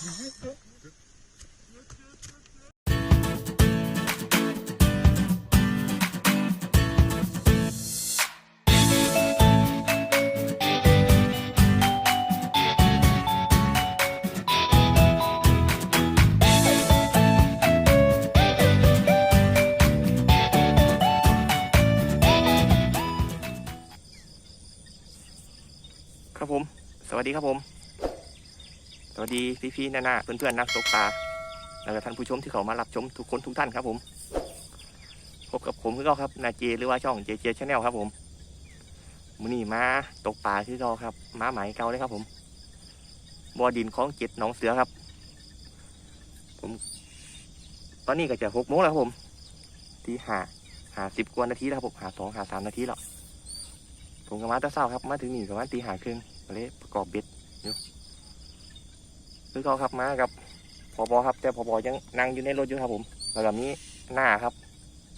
ครับผม สวัสดีครับผม วัสดีพี่ๆน้าๆเพื่อนๆนักตกปลาแล้วก็ท่านผู้ชมที่เขามารับชมทุกคนทุกท่านครับผมพบกับผมคือเขาครับนาเจหรือว่าช่องเจเจชาแนลครับผมมือนี้มาตกปลาที่เราครับมาหมายเก่าเลยครับผมบ่อดินของเจ็ดหนองเสือครับ ผม ตอนนี้ก็จะหกโมงแล้วครับผมที่หาหาสิบกว่านาทีแล้วครับผมหาสองหาสามนาทีแล้วผมก็มาตะเศร้าครับ มาถึงนี่ประมาณตีหาครึ่งเลยประกอบเบ็ดอยู่ คือเขาขับมากับพอบอครับ แต่พอบอยังนั่งอยู่ในรถอยู่ครับผมแล้วก็มีหน้าครับ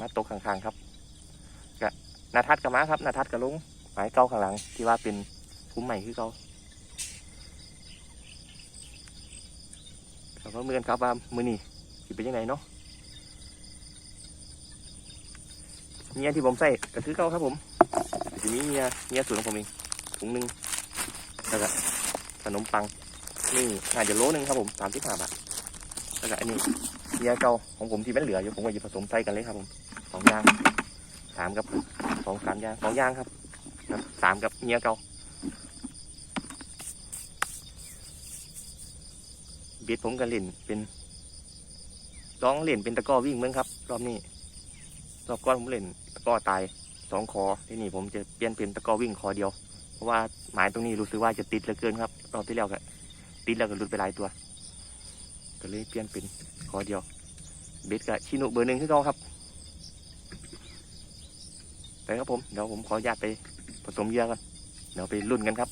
มาตกข้างๆครับกะนาทัดกับมาครับนาทัดกับลุงหมายเก้าข้างหลัง ที่ว่าเป็นภูมิใหม่คือเขาเราก็เมือนครับว่ามือนี่สิเป็นยังไงเนาะเนี่ยที่ผมใส่ก็คือเก้าครับผมทีนี้เนี่ยเนี่ยสูตรของผมเองถุงหนึ่งแล้วก็ขนมปัง นี่น่าจะโลหนึงครับผมสามสิบห้าบาทแล้วก็อันนี้เนี่ยเก่าของผมที่มันเหลืออยู่ผมก็จะผสมใส่กันเลยครับผมสองยางสามกับสองสามยางสองยางครับครับสามกับเนี่ยเก่าเบ็ดผมก็เล่นเป็นลองเล่นเป็นตะก้อวิ่งเมืองครับ รอบนี้รอบก่อนผมเล่นตะก้อตายสองคอที่นี่ผมจะเปลี่ยนเป็นตะก้อวิ่งคอเดียว เพราะว่าหมายตรงนี้รู้สึกว่าจะติดเหลือเกินครับ รอบที่แล้วก็ ติดแล้วก็หลุดไปหลายตัว ก็เลยเปลี่ยนเป็นขอเดียว เบ็ดกับชิโนุเบอร์หนึ่งที่เขาครับ ไปครับผม เดี๋ยวผมขออนุญาตไปผสมเยื่อกันเดี๋ยวไปรุ่นกันครับ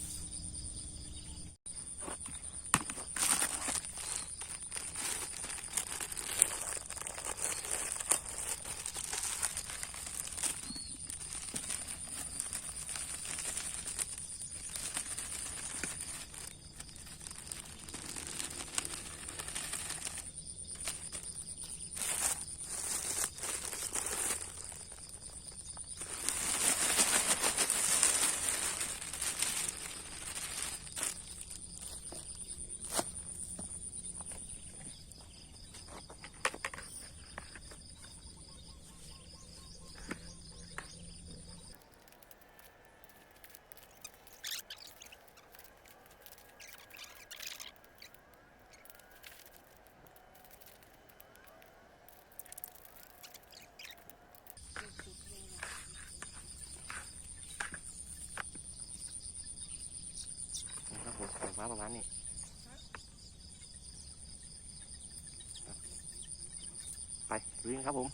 ไปวิ่ครับผม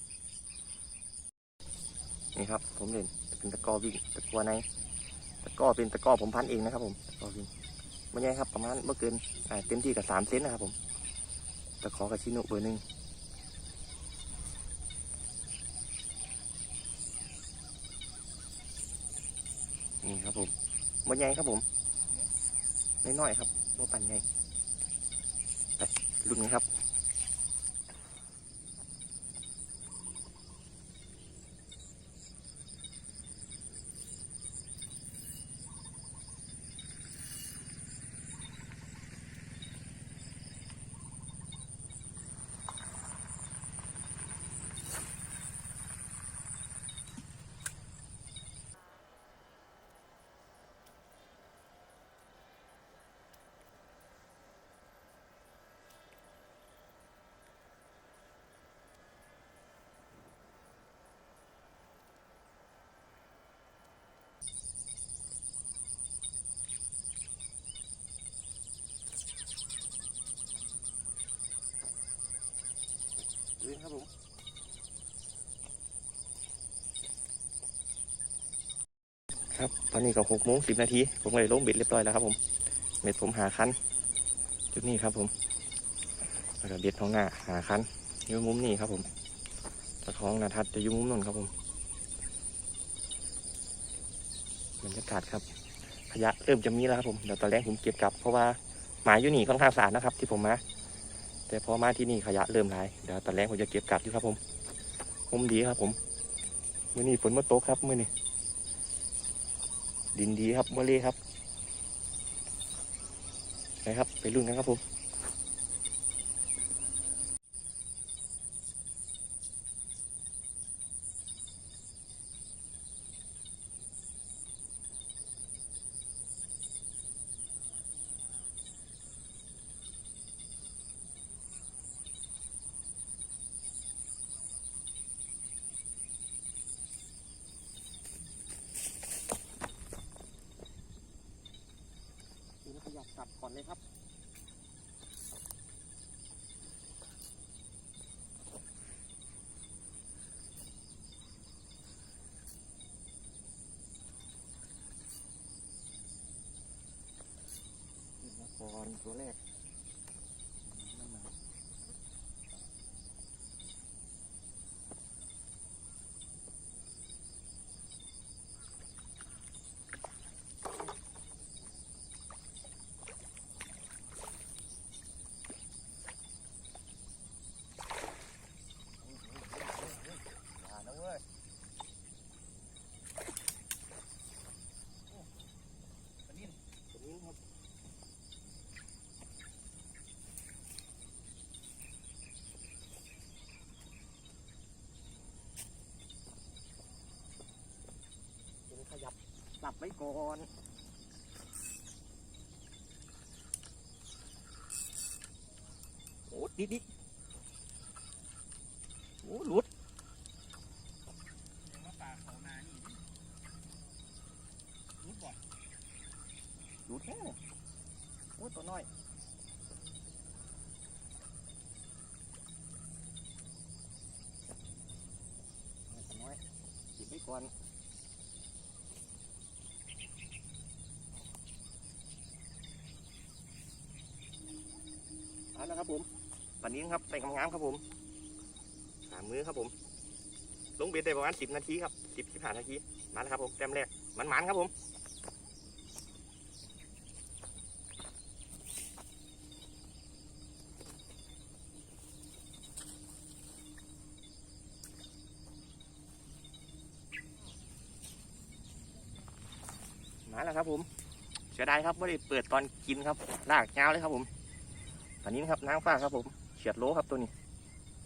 นี่ครับ ผมเล่นเป็นตะกอวิ่งตะกร้อในตะกอเป็นตะกอผมพันเองนะครับ ผมตะกอวิ่งไม่ใช่ครับประมาณเมื่อเกินเต็มที่กับสามเซนนะครับ ผมตะขอกับชิโนเบอร์หนึ่งนี่ครับผมไม่ใหญ่ครับผมน้อยๆครับโมปั่นไงไปรุ่นนี้ครับ ครับ ตอนนี้ก็หกโมงสิบนาทีผมเลยลงเบ็ดเรียบร้อยแล้วครับผมเบ็ดผมหาคันจุดนี้ครับผมแล้วก็เบ็ดท้องหน้าหาคันอยู่มุมนี้ครับผมตะท้องนาทัดจะอยู่มุมนู้นครับผมบรรยากาศครับขยะเริ่มจะมีแล้วครับผมเดี๋ยวตอนแรกผมเก็บกลับ เพราะว่าหมาอยู่นี่ค่อนข้างสะอาดนะครับ ที่ผมมาแต่พอมาที่นี่ขยะเริ่มหลายเดี๋ยวตอนแรกผมจะเก็บกลับอยู่ครับผมผมดีครับผมมื่อนี้ฝนมาตกครับมื่อนี้ ดินดีครับเมื่อเล่ครับไปครับ ไปรุ่นกันครับผม สับกลับก่อนเลยครับดินมาก่อนตัวแรกนั่นมาอย่านะเว้ยโอ้ปลานิ่มปลานิ่มครับ เดี๋ยวขยับ สับไว้ก่อนโอ้ดิดิโอ้หลุดหลุดแน่โอ้ตัวน้อยตัวน้อยหยิบไว้ก่อน เอาละครับผม ปันนี้ครับใส่กำงามครับผมสามมือครับผม ลงเบ็ดได้ประมาณสิบนาทีครับสิบสิบห้านาทีมาแล้วครับผมแต้มแรกมันมันครับผมมาแล้วครับผมเสียดายครับไม่ได้เปิดตอนกินครับลากยาวเลยครับผม ตอนนี้นะครับนางฟ้าครับผม ฉียดโลครับตัวนี้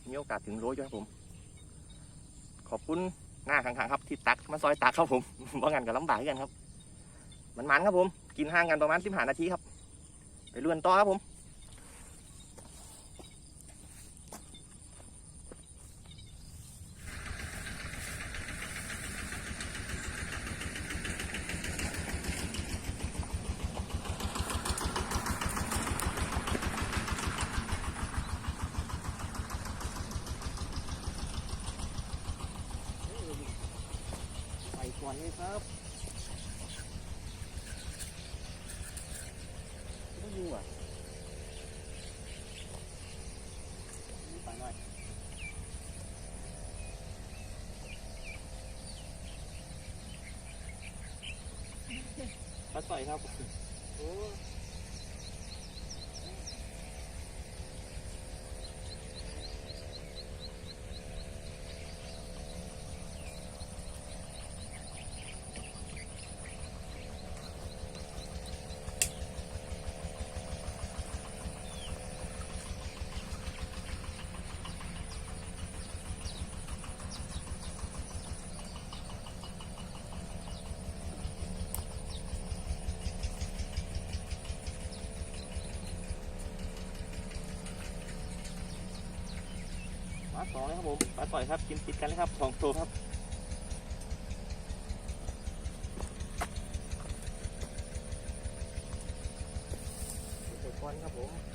มีโอกาสถึงโลอยู่ครับผม ขอบคุณหน้าข้างๆครับที่ตักมาซอยตักครับผมว่างานกับลำบากกันครับ มันมันๆครับผม กินห่างกันประมาณสิบห้านาทีครับ ไปเลื่อนต่อครับผม ไปก่อนเลยครับไม่อยู่อะไปหน่อย ปลาสอยครับโอ้ สองเลยครับผมปลาสอยครับ กินติดกันเลยครับสองตัวครับเดี๋ยวก่อนครับผม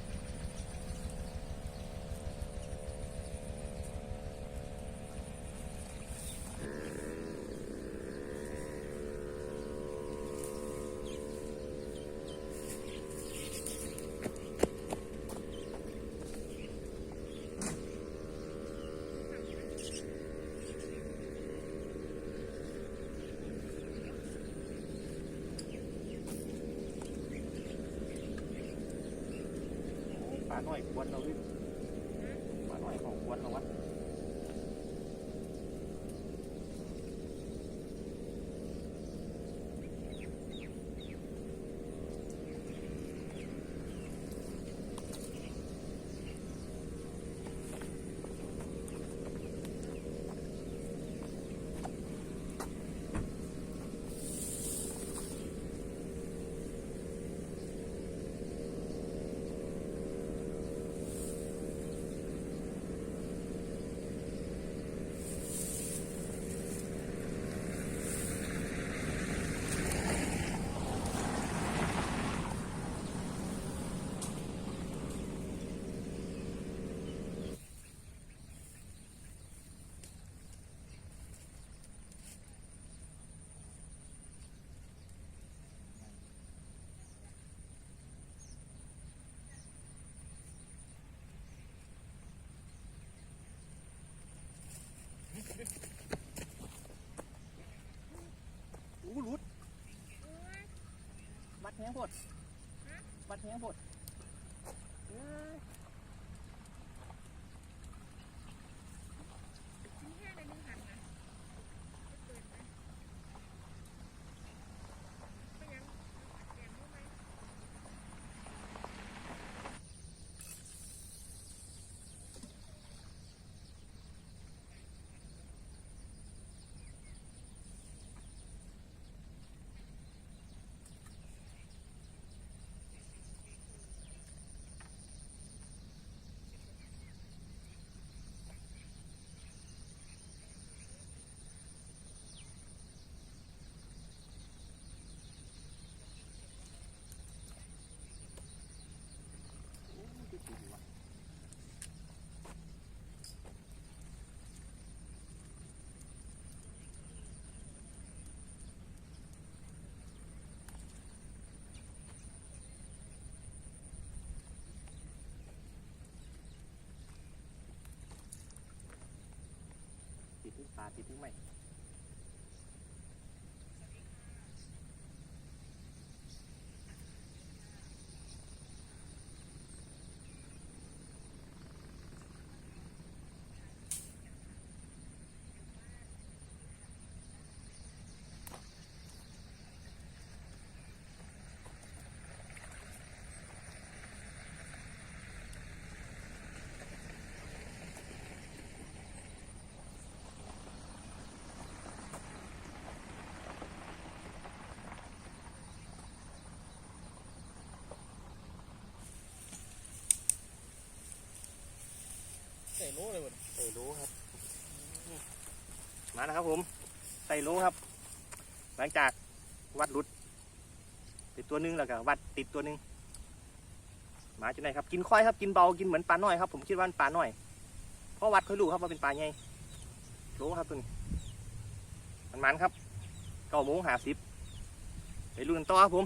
หน่อยควนเราด้วย วนของวัดอู้รุด เฮียงหดวัดแหงพดเอ้ยติด ถึงป่าติดถึงไหม ส่โลเลยบ่ใส่โลครับ มาแล้วครับผม ใส่โลครับ หลังจากวัดรุดติดตัวหนึงแล้วก็วัดติดตัวหนึงหมาจุดไหนครับ กินค่อยครับ กินเบา กินเหมือนปลาหน้อยครับ ผมคิดว่ามันปลาหน้อย เพราะวัดเคยรู้ครับว่าเป็นปลาใหญ่โลครับตัวนี้มันมันครับ เก้าโมงหาสิบไปลุ้นต่อครับผม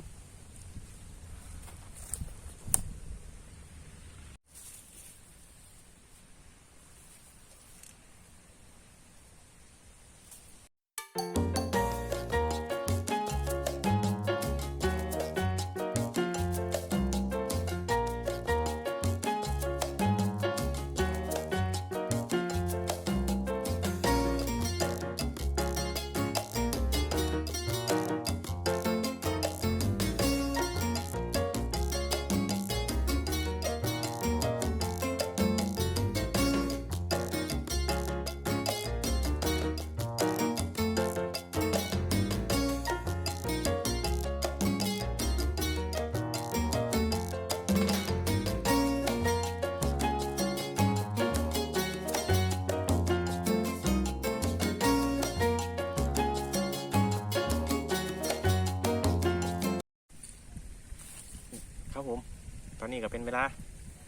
อนนี้ก็เป็นเวลา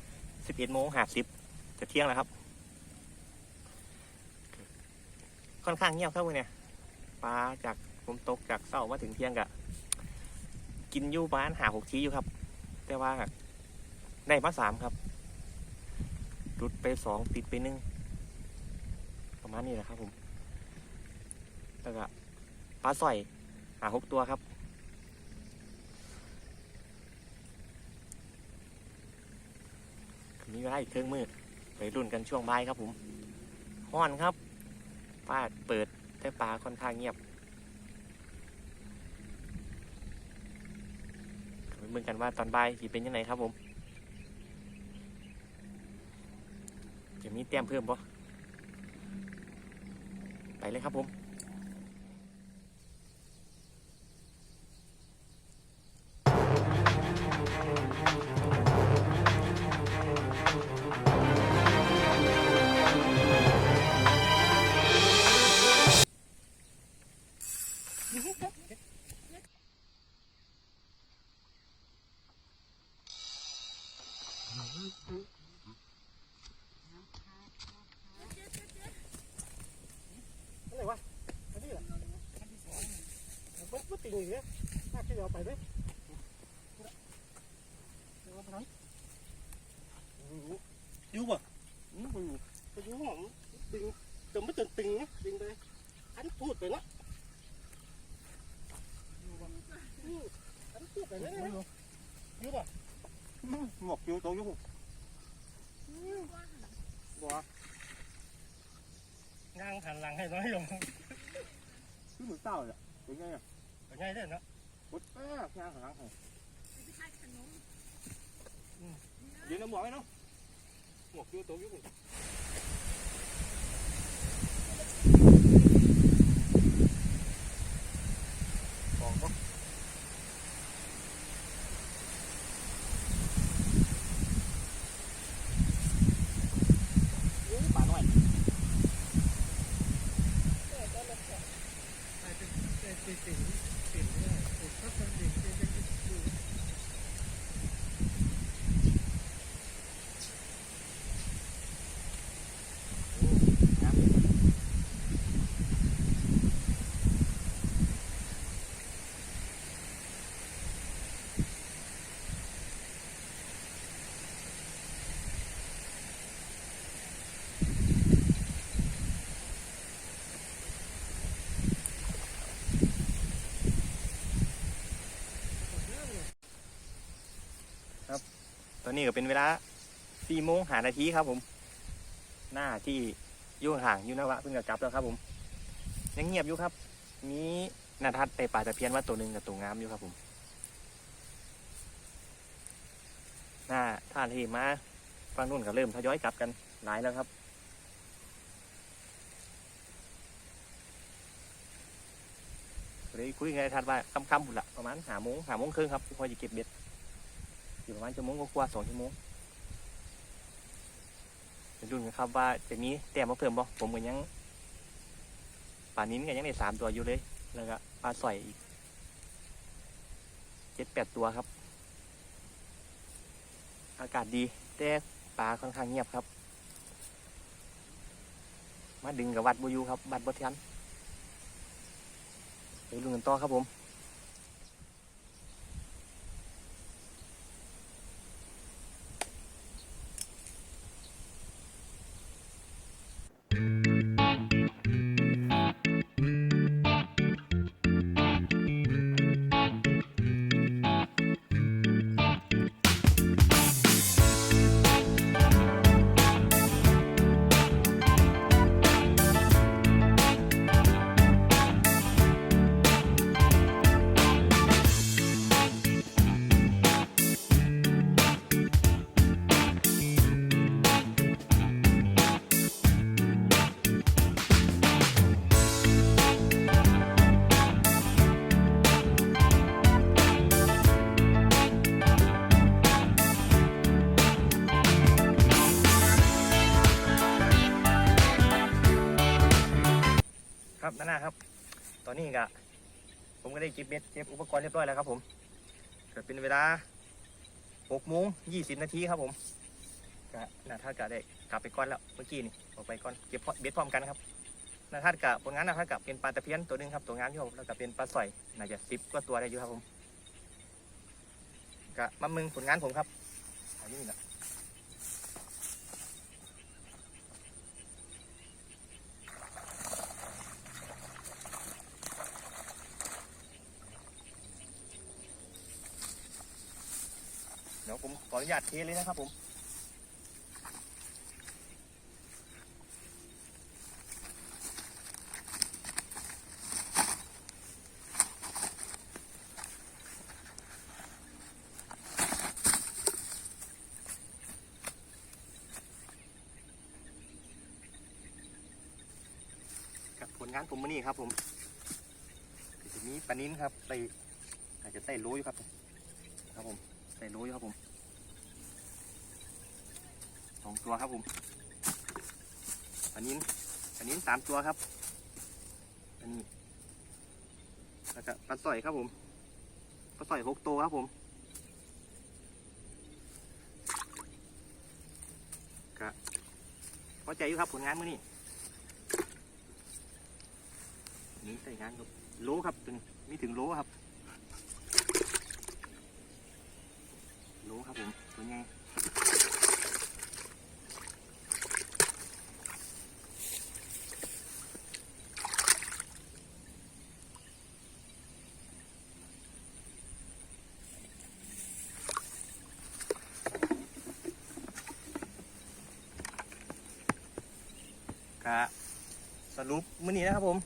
11โมงห้าสิบจะเที่ยงแล้วครับ ค่อนข้างเงียบครับวันเนี่ยปลาจากผมตกจากเศร้ามาถึงเที่ยงกะกินอยู่บ้านหาหกทีอยู่ครับ แต่ว่าได้มาสามครับรุดไปสองติดไปหนึ่งประมาณนี้แหละครับผมแล้วก็ปลาสอยหาหกตัวครับ มีเวลาอีกเครื่องมือไปรุ่นกันช่วงบ่ายครับผมห้อนครับฟ้าเปิดแต่ปลาค่อนข้างเงียบไปเบิ่งกันว่าตอนบ่ายสิเป็นยังไงครับผมจะมีเตรียมเพิ่มปะไปเลยครับผม อะไรวะอันนี้แหละอันที่สองมันมันติ่งอย่างเงี้ยน่าที่เราไปไหมเดี๋ยวเอาไปไหนอยู่ป่ะอืมอยู่ไปอยู่หอมดึงจนไม่จนตึงนะดึงไปอันพูดไปนะอยู่ป่ะอืมอันพูดไปนะอยู่ป่ะ หมวกอยู่ตรงอยู่ บัวงางหันหลังให้น้อยลง คือเหมือนเต้าเลยเป็นไงอ่ะเป็นไงเด้อเนาะปุ๊บป้าพยางหางให้เดี๋ยวน้ำหมวกไหมเนาะหมวกอยู่ตรงอยู่บอกว่าป่าน้อย ต อนนี้ก็เป็นเวลาสี่โมงหานาทีครับผม หน้าที่ยุ่ห่างยุนวะเพิ่งจะกลับแล้วครับผม ยังเงียบอยู่ครับมีนาทัดแต่ป่าตะเพียนว่าตัวหนึ่งกับตัวงามอยู่ครับผม หน้าท่าที่มาฟังนู่นก็เริ่มทยอยกลับกันหลายแล้วครับเลยคุยกันทัดว่าค่ำๆพุ่นละประมาณหาโมงหาโมงครึ่งครับพอจะเก็บเบ็ด อยู่ประมาณชั่วโมงกว่าสองชั่วโมงไปดูกันครับว่าจะมีแต้มมาเพิ่มบ่ผมก็ยังป่านนี้ก็ยังได้สามตัวอยู่เลย แล้วก็ปลาสอยอีกเจ็ดแปดตัวครับ อากาศดีแต่ปลาค่อนข้างเงียบครับ มาดึงกับวัดบูยูครับวัดบัทันไปดูกันต่อครับผม ได้เก็บเบ็ดเก็บอุปกรณ์เรียบร้อยแล้วครับผมก็เป็นเวลาหกโมงยี่สิบนาทีครับผมก็นาท่าก็ได้กลับไปก่อนแล้วเมื่อกี้นี่ออกไปก่อนเก็บเบ็ดพร้อมกันครับนาท่ากับผลงานนาท่ากับเป็นปลาตะเพียนตัวหนึงครับตัวงานที่ผมแล้วก็เป็นปลาสอยน่าจะสิบกว่าตัวได้อยู่ครับผมก็มามึงผลงานผมครับอันนี้นะ อนุญาตเทเลยนะครับผมผลงานผมมานี่ครับผมทีนี้ปนิ้นครับใส่อาจจะใส่รู้อยู่ครับ ครับผมใส่รู้อยู่ครับผม สองตัวครับผมปลานิ้นปลานิ้สามตัวครับ อันนี้แล้วก็ปลาสอยครับผมปลาสอยหกตัวครับผมก็พอใจอยู่ครับผลงานมื่อนี้นี่ใส่งานครับโลครับตัวนี้มีถึงโลครับโลครับผมตัวไง กะสรุปมื้อนี้นะครับผม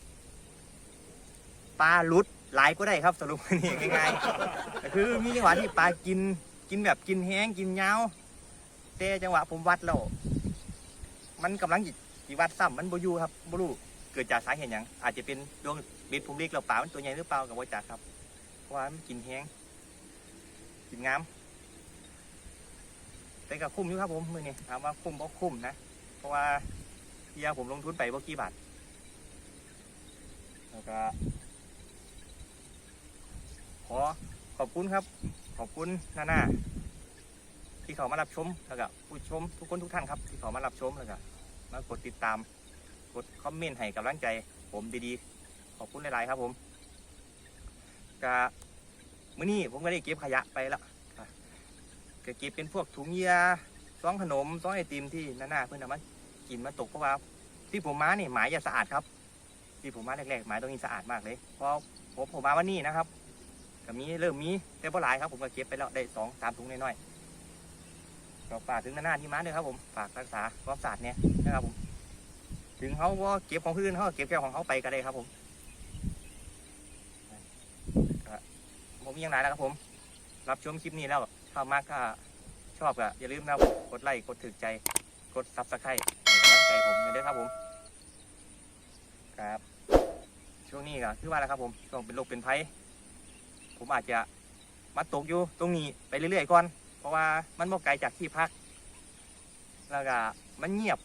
ปลาลุดหลายก็ได้ครับสรุปมือนี่ง่ายๆก็คือมีจังหวะที่ปลากินกินแบบกินแห้งกินยาแต่จังหวะผมวัดแล้วมันกำลังจีวัดซ้ำมันบ่อยู่ครับบ่รู้เกิดจากสาเหตุหยังอาจจะเป็นดวงเบ็ดผมเล็กแล้วปลามันตัวใหญ่หรือเปล่ากับว่าจักครับเพราะว่ามันกินแห้งกินงามแต่ก็คุ้มอยู่ครับผมมือนี้ถามว่าคุ้มบ่คุ้มนะ เพราะว่า เฮียผมลงทุนไปบ่กี่บาทแล้วก็ขอขอบคุณครับ ขอบคุณนานาที่เขามารับชมแล้วก็ผู้ชมทุกคนทุกท่านครับ ที่เขามารับชมแล้วก็มากดติดตาม กดคอมเมนต์ให้กำลังใจ ผมดีๆ ขอบคุณหลาย ๆ ครับผมก็มื้อนี้ผมก็ได้เก็บขยะไปแล้วอะก็เก็บเป็นพวกถุงเยียซองขนมซองไอติมที่นานาเพื่อนเอามา กินมาตกเพราะว่าที่ผมมาเนี่ยหมายอย่าสะอาดครับ ที่ผมมาแรกๆหมายตรงนี้สะอาดมากเลยเพราะผมผมมาวันนี้นะครับก็มีเริ่มมีแต่บ่หลายครับ ผมก็เก็บไปแล้วได้สองสามถุงน้อยๆก็ฝากถึงหน้าที่มาด้วยครับ ผมฝากรักษาความสะอาดเนี่ยนะครับผม ถึงเขาว่าเก็บของพื้นเขาเก็บแค่ของเขาไปก็ได้ครับผมผมมีอย่างไรแล้วครับผม รับชมคลิปนี้แล้วถ้ามากก็ชอบก็อย่าลืมนะกดไลค์กดถึกใจ กดซับสไครต์ ให้กำลังใจผมด้วยครับผม ครับ ช่วงนี้ก็คือว่าแล้วครับผมช่วงเป็นโรคเป็นภัยผมอาจจะมาตกอยู่ตรงนี้ไปเรื่อยๆก่อน เพราะว่ามันบ่ไกลจากที่พัก แล้วก็มันเงียบ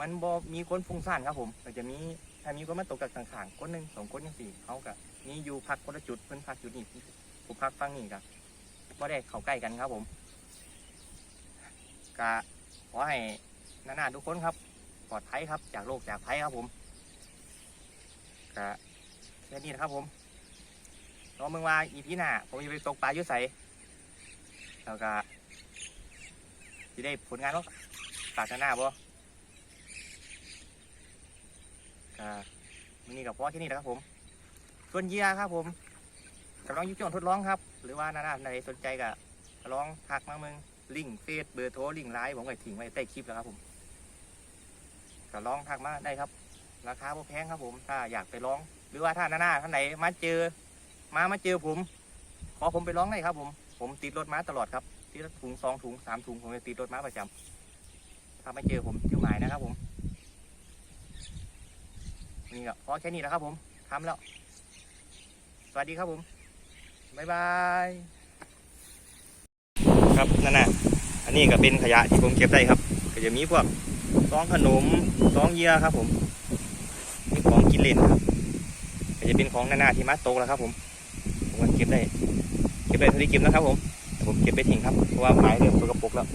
มันบ่มีคนฟุ้งซ่านครับผมก็จจะมีถ้ามีคนมาตกกับข้างๆคนหนึ่งสองคนยังสี่เขาก็มีอยู่พักคนละจุดเพิ่นพักจุดนี้ผมพักฟังนี่ก็บ่ได้เข้าใกล้กันครับผมก็ขอให้นาๆทุกคนครับ ลอดภัยครับ จากโรคจากภัยครับผมก็แค่นี้นะครับผมรอเมึงว่าอีพีหน้าผมจะไปตกปลายุ่ใสแล้วก็จะได้ผลงานว่าฝากกันหน้าบ่ก็มื้อนี้กับพ่อที่นี่นะครับผม ส่วนเยียครับผมกำลังอยุ่งทดลองครับ หรือว่านานาไหนสนใจก็ลองทักมามึงลิงเฟซเบอร์โทรลิงไลน์ผมก็ทิ้งไว้ใต้คลิปแล้วครับผม ก็ลองทักมาได้ครับ ราคาบ่แพงครับผม ถ้าอยากไปลอง หรือว่าถ้าหนานาท่านไหนมาเจอ มามาเจอผม ขอผมไปร้องได้ครับ ผม ผมติดรถม้าตลอดครับที่ถุงสองถุงสามถุงผมจะติดรถม้าประจำถ้าไม่เจอผมที่หมายนะครับ ผม นี่ก็พอแค่นี้แล้วครับ ผมทำแล้ว สวัสดีครับผมบ๊ายบายครับนั่นน่ะอันนี้ก็เป็นขยะที่ผมเก็บได้ครับ ก็จะมีพวก ซองขนมซองเยื่อครับ ผมมีของกินเล่นครับก็จะเป็นของนานาที่มาโตกแล้วครับ ผมผมก็เก็บได้ เก็บได้เท่าที่เก็บนะครับ ผมผมเก็บไปทิ้งครับเพราะว่าไม้เริ่มสกปรกแล้ว